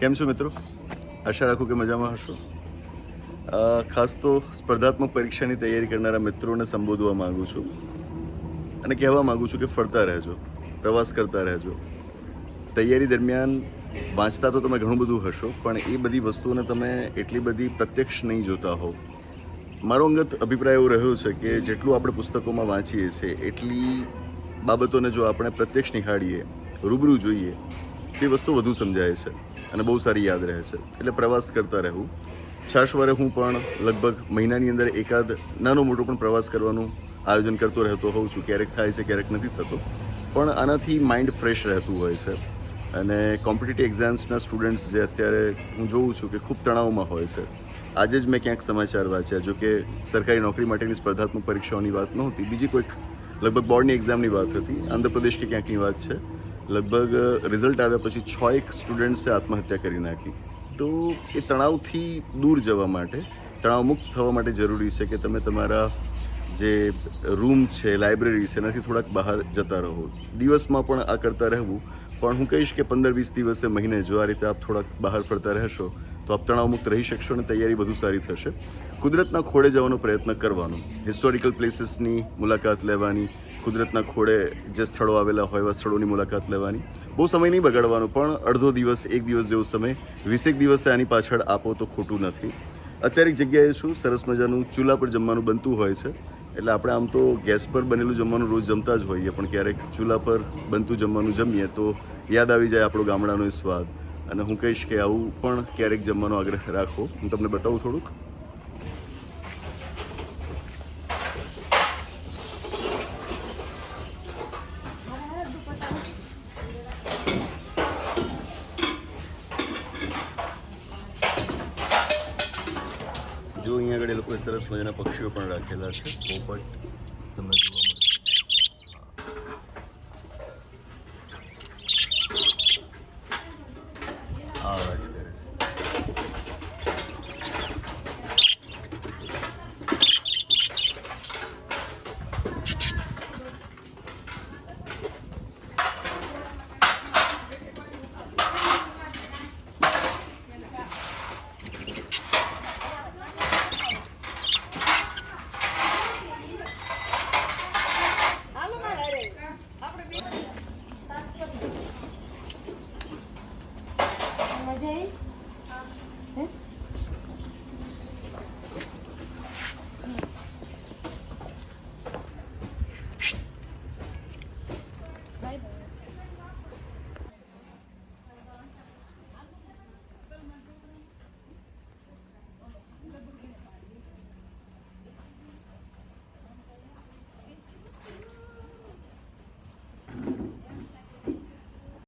કેમ છો મિત્રો? આશા રાખું કે મજામાં હશો. ખાસ તો સ્પર્ધાત્મક પરીક્ષાની તૈયારી કરનારા મિત્રોને સંબોધવા માગું છું. અને કહેવા માગું છું કે ફરતા રહેજો, પ્રવાસ કરતા રહેજો. તૈયારી દરમિયાન વાંચતા તો તમે ઘણું બધું હશો, પણ એ બધી વસ્તુઓને તમે એટલી બધી પ્રત્યક્ષ નહીં જોતા હો મારો અંગત અભિપ્રાય એવો રહ્યો છે કે જેટલું આપણે પુસ્તકોમાં વાંચીએ છીએ, એટલી બાબતોને જો આપણે પ્રત્યક્ષ નિહાળીએ, રૂબરૂ જોઈએ તે વસ્તુ વધુ સમજાય છે અને બહુ સારી યાદ રહે છે. એટલે પ્રવાસ કરતા રહેવું છાશવારે હું પણ લગભગ મહિનાની અંદર એકાદ નાનો મોટો પણ પ્રવાસ કરવાનું આયોજન કરતો રહેતો હોઉં છું. ક્યારેક થાય છે, ક્યારેક નથી થતો. પણ આનાથી માઇન્ડ ફ્રેશ રહેતું હોય છે. અને કોમ્પિટિટિવ એક્ઝામ્સના સ્ટુડન્ટ્સ જે અત્યારે હું જોઉં છું કે ખૂબ તણાવમાં હોય છે. આજે જ મેં ક્યાંક સમાચાર વાંચ્યા, જો કે સરકારી નોકરી માટેની સ્પર્ધાત્મક પરીક્ષાઓની વાત નહોતી. બીજી કોઈક લગભગ બોર્ડની એક્ઝામની વાત હતી. આંધ્રપ્રદેશ કે ક્યાંકની વાત છે. લગભગ રિઝલ્ટ આવ્યા પછી છ એક સ્ટુડન્ટ્સે આત્મહત્યા કરી નાખી. તો એ તણાવથી દૂર જવા માટે તણાવમુક્ત થવા માટે જરૂરી છે કે તમે તમારા જે રૂમ છે લાઇબ્રેરી છે, એનાથી થોડાક બહાર જતા રહો. દિવસમાં પણ આ કરતા રહેવું. પણ હું કહીશ કે પંદર વીસ દિવસે મહિને જો આ રીતે આપ થોડાક બહાર ફરતા રહેશો તો આપ તણાવમુક્ત રહી શકશો અને તૈયારી વધુ સારી થશે. કુદરતના ખોળે જવાનો પ્રયત્ન કરવાનો. હિસ્ટોરિકલ પ્લેસીસની મુલાકાત લેવાની, કુદરતના ખોળે જે સ્થળો આવેલા હોય એવા સ્થળોની મુલાકાત લેવાની. બહુ સમય નહીં બગાડવાનો, પણ અડધો દિવસ, એક દિવસ જેવો સમય, વીસેક દિવસે આની પાછળ આપો તો ખોટું નથી. અત્યારે એક જગ્યાએ શું, સરસ મજાનું ચૂલા પર જમવાનું બનતું હોય છે. એટલે આપણે આમ તો ગેસ પર બનેલું જમવાનું રોજ જમતા જ હોઈએ, પણ ક્યારેક ચૂલા પર બનતું જમવાનું જમીએ તો યાદ આવી જાય આપણો ગામડાનો સ્વાદ. અને હું કહીશ કે આવું પણ ક્યારેક જમવાનો આગ્રહ રાખો. હું તમને બતાવું થોડુંક. જો અહીંયા આગળ એ લોકોએ સરસ મજાના પક્ષીઓ પણ રાખેલા છે, પોપટ તમને જોવા મળશે આ અવાજ કરે છે હાલો મારા રે આપણે બે મજા આવી હે